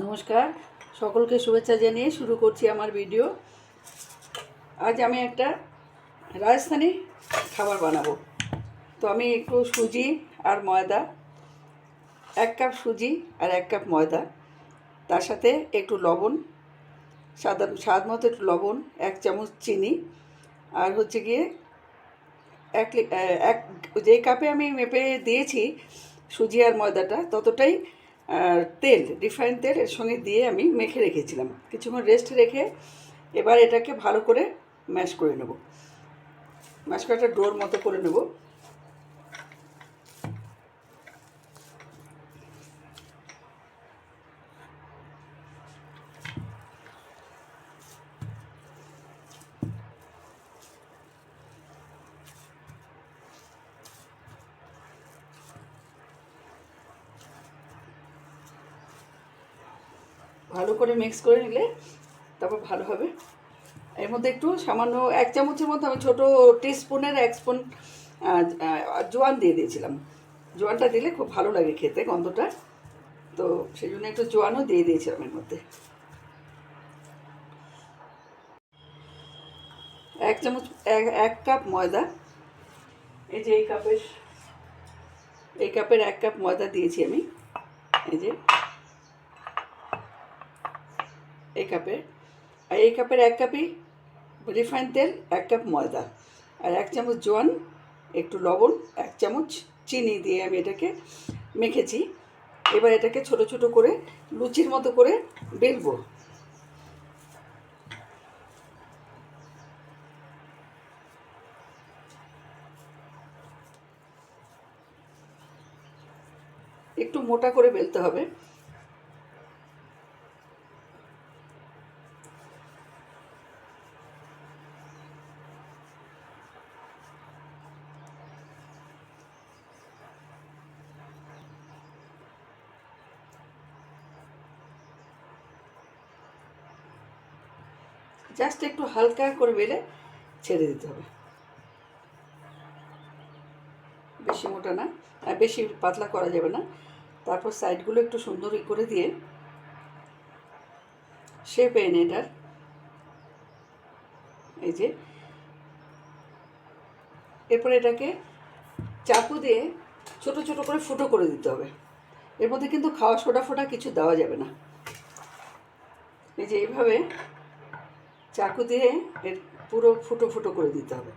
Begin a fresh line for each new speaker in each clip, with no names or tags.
নমস্কার। সকলকে শুভেচ্ছা জানিয়ে শুরু করছি আমার ভিডিও। আজ আমি একটা রাজস্থানি খাবার বানাবো। তো আমি একটু সুজি আর ময়দা, এক কাপ সুজি আর এক কাপ ময়দা, তার সাথে একটু লবণ, সাদা, স্বাদ মতো একটু লবণ, এক চামচ চিনি, আর হচ্ছে গিয়ে এক এক যেই কাপে আমি মেপে দিয়েছি সুজি আর ময়দাটা, ততটাই তেল রিফাইন তেল এর সঙ্গে দিয়ে আমি মেখে রেখেছিলাম। কিছুক্ষণ রেস্ট রেখে এবার এটাকে ভালো করে ম্যাশ করে নেব। ম্যাশ করে একটা ডোর মতো করে নেব। করে মিক্স করে নিলে তারপর ভালো হবে। এর মধ্যে একটু সামান্য এক চামচের মধ্যে আমি ছোটো টিস্পুনের এক স্পুন জোয়ান দিয়ে দিয়েছিলাম। জোয়ানটা দিলে খুব ভালো লাগে খেতে গন্ধটা। তো সেই জন্য একটু জোয়ানও দিয়ে দিয়েছিলাম এর মধ্যে। এক চামচ, এক এক কাপ ময়দা। এই যে এই কাপের এই কাপের এক কাপ ময়দা দিয়েছি আমি। এই যে এই কাপের। আর এই কাপের এক কাপই রিফাইন তেল, এক কাপ ময়দা। আর এক চামচ জোয়ান, একটু লবণ, এক চামচ চিনি দিয়ে আমি এটাকে মেখেছি। এবার এটাকে ছোট ছোট করে লুচির মতো করে বেলবো। একটু মোটা করে বেলতে হবে। জাস্ট একটু হালকা করে বেলে ছেড়ে দিতে হবে। বেশি মোটা না, আর বেশি পাতলা করা যাবে না। তারপর সাইডগুলো একটু সুন্দর করে দিয়ে শেপ এনে এটার, এই যে, এরপর এটাকে চাকু দিয়ে ছোট ছোট করে ফুটো করে দিতে হবে। এর মধ্যে কিন্তু খাওয়া সোডা ফোটা কিছু দেওয়া যাবে না। এই যে এইভাবে চাকু দিয়ে এর পুরো ফুটো ফুটো করে দিতে হবে।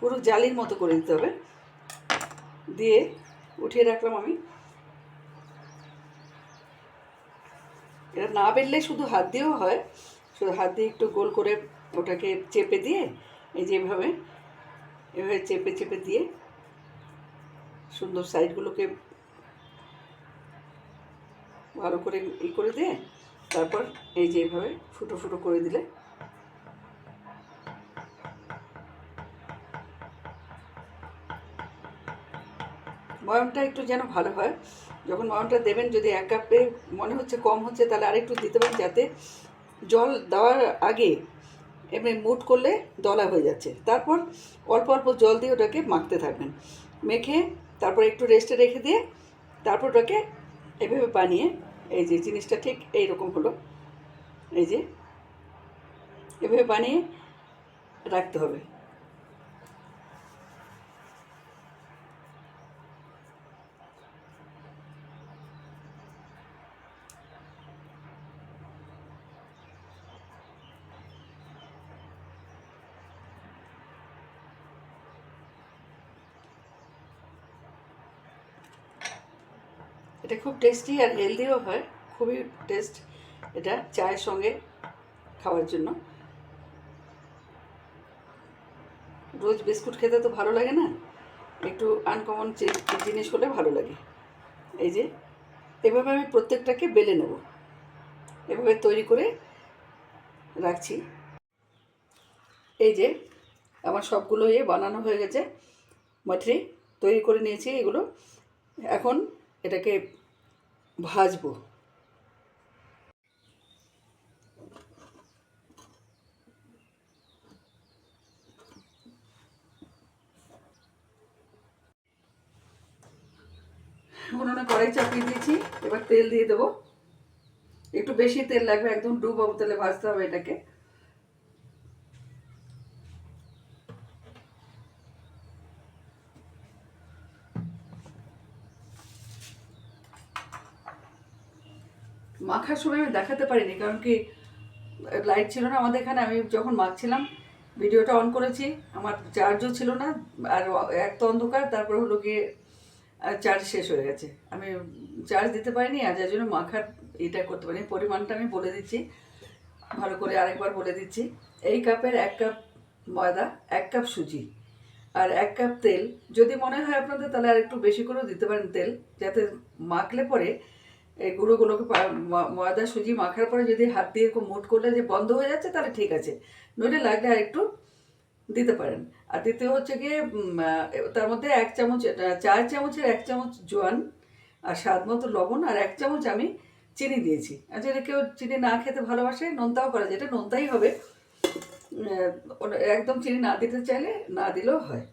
পুরো জালির মতো করে দিতে হবে। দিয়ে উঠিয়ে রাখলাম আমি। এটা না বেললে শুধু হাত দিয়েও হয়। শুধু হাত দিয়ে একটু গোল করে ওটাকে চেপে দিয়ে, এই যে এভাবে এভাবে চেপে চেপে দিয়ে সুন্দর সাইডগুলোকে ভালো করে ই করে দিয়ে তারপর এই যে এইভাবে ফুটো ফুটো করে দিলে ময়মটা একটু যেন ভালো হয়। যখন ময়মটা দেবেন যদি এক কাপে মনে হচ্ছে কম হচ্ছে, তাহলে আরেকটু দিতে পারেন যাতে জল দেওয়ার আগে এমনি মুট করলে দলা হয়ে যাচ্ছে। তারপর অল্প অল্প জল দিয়ে ওটাকে মাখতে থাকবেন। মেখে তারপর একটু রেস্টে রেখে দিয়ে তারপর ওটাকে এভাবে বানিয়ে, এই যে জিনিসটা ঠিক এই রকম হলো, এই যে এভাবে বানিয়ে রাখতে হবে। এটা খুব টেস্টি আর হেলদিও হয়, খুবই টেস্ট এটা চায়ের সঙ্গে খাওয়ার জন্য। রোজ বিস্কুট খেতে তো ভালো লাগে না? একটু আনকমন জিনিস হলে ভালো লাগে। এই যে, এভাবে আমি প্রত্যেকটাকে বেলে নেব। এভাবে তৈরি করে রাখছি। এই যে, আমার সবগুলো ইয়ে বানানো হয়ে গেছে। মাটরি তৈরি করে নিয়েছি এগুলো। এখন এটাকে ভাজবো। উনুনে কড়াই চাপিয়ে দিয়েছি, এবার তেল দিয়ে দেবো। একটু বেশি তেল লাগবে, একদম ডুবাবু তেলে ভাজতে হবে এটাকে। মাখার সময় আমি দেখাতে পারিনি, কারণ কি লাইট ছিল না আমাদের এখানে। আমি যখন মাখছিলাম ভিডিওটা অন করেছি, আমার চার্জও ছিল না, আর এক তো অন্ধকার, তারপর হলো গিয়ে চার্জ শেষ হয়ে গেছে। আমি চার্জ দিতে পারিনি, আর যার জন্য মাখার এটা করতে পারিনি। পরিমাণটা আমি বলে দিচ্ছি, ভালো করে আরেকবার বলে দিচ্ছি। এই কাপের এক কাপ ময়দা, এক কাপ সুজি, আর এক কাপ তেল। যদি মনে হয় আপনাদের, তাহলে আর একটু বেশি করেও দিতে পারেন তেল, যাতে মাখলে পরে এই ময়দা সুজি মাখার পরে যদি হাত দিয়ে এরকম মুট করলে যে বন্ধ হয়ে যাচ্ছে, তাহলে ঠিক আছে। নইলে লাগলে আর একটু দিতে পারেন। আর দ্বিতীয় হচ্ছে গিয়ে তার মধ্যে এক চামচ চার চামচের এক চামচ জোয়ান আর স্বাদ মতো লবণ আর এক চামচ আমি চিনি দিয়েছি। আর যদি কেউ চিনি না খেতে ভালোবাসে, নোনতাও করা যায় এটা নোনতাই হবে একদম চিনি না দিতে চাইলে না দিলেও হয়।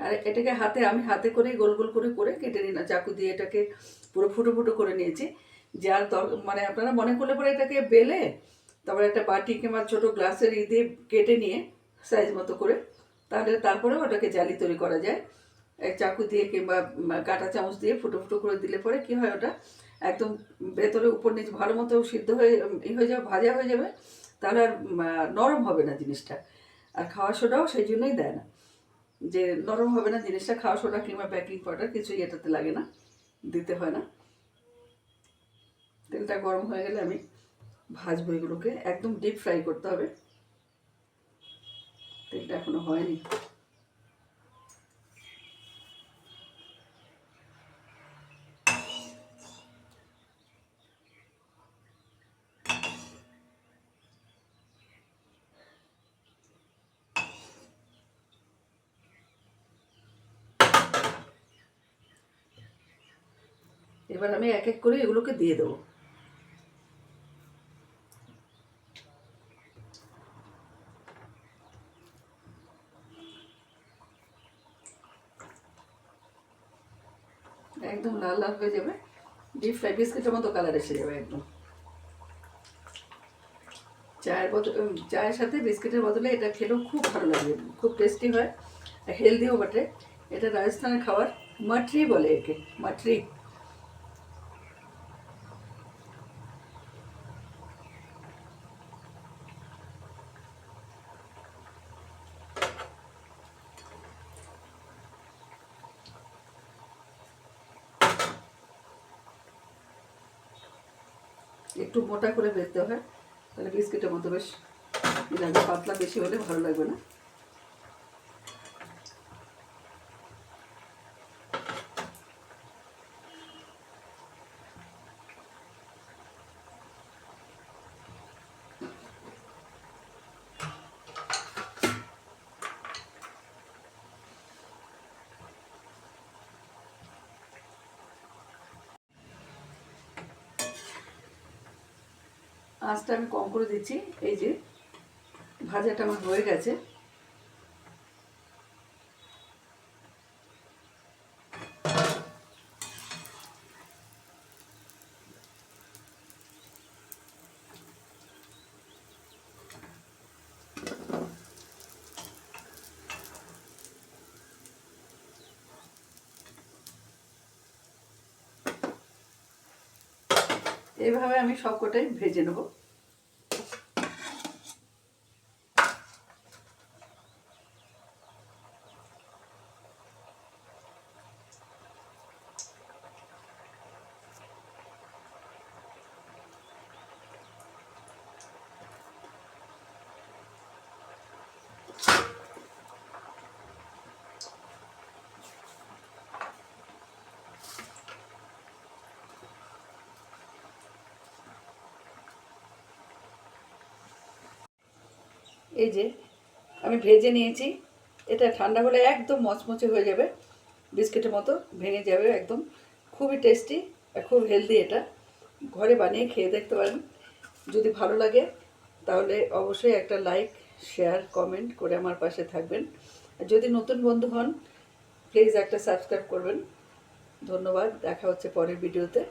আর এটাকে হাতে, আমি হাতে করে গোল গোল করে করে কেটে নিই না চাকু দিয়ে এটাকে পুরো ফুটো ফুটো করে নিয়েছি। যার মানে আপনারা মনে করলে পরে এটাকে বেলে, তারপরে একটা বাটি কিংবা ছোটো গ্লাসের ই দিয়ে কেটে নিয়ে সাইজ মতো করে, তাহলে তারপরে ওটাকে জালি তৈরি করা যায়। এক চাকু দিয়ে কিংবা কাঁটা চামচ দিয়ে ফুটো ফুটো করে দিলে পরে কি হয় ওটা একদম ভেতরে উপর নিচে ভালো মতো সিদ্ধ হয়ে, ই হয়ে যাবে, ভাজা হয়ে যাবে, তাহলে আর নরম হবে না জিনিসটা। আর খাওয়া সোডাও সেই জন্যই দেয় না। যে নরম হবে না জিনিসটা, খাওয়া সোডা কিংবা বেকিং পাউডার কিছুই এটাতে লাগে না, দিতে হয় না। তেলটা গরম হয়ে গেলে আমি ভাজবো এগুলোকে, একদম ডিপ ফ্রাই করতে হবে। তেলটা এখনও হয়নি। এবার আমি এক এক করে এগুলোকে দিয়ে দেবো। একদম লাল লাল হয়ে যাবে। ডিপ ফ্রাই বিস্কিটের মতো কালার এসে যাবে একদম। চায়ের বদল চায়ের সাথে বিস্কিটের বদলে এটা খেলেও খুব ভালো লাগে, খুব টেস্টি হয়। হেলদিও বটে। এটা রাজস্থানের খাবার মাটরি বলে একে মাটরি একটু মোটা করে বেরতে হয়। তাহলে বিস্কিটের মতো বেশ পাতলা বেশি হলে ভালো লাগবে না। আঁচটা আমি কম করে দিচ্ছি, এই যে ভাজাটা আমার হয়ে গেছে। এইভাবে আমি সবকটাই ভেজে নেব। এই যে, আমি ভেজে নিয়েছি। এটা ঠান্ডা হলে একদম মচমচে হয়ে যাবে। বিস্কিটের মতো ভেঙে যাবে একদম। খুবই টেস্টি আর খুব হেলদি এটা। ঘরে বানিয়ে খেয়ে দেখতে পারেন। যদি ভালো লাগে, তাহলে অবশ্যই একটা লাইক শেয়ার কমেন্ট করে আমার পাশে থাকবেন। আর যদি নতুন বন্ধু হন প্লিজ একটা সাবস্ক্রাইব করবেন। ধন্যবাদ। দেখা হচ্ছে পরের ভিডিওতে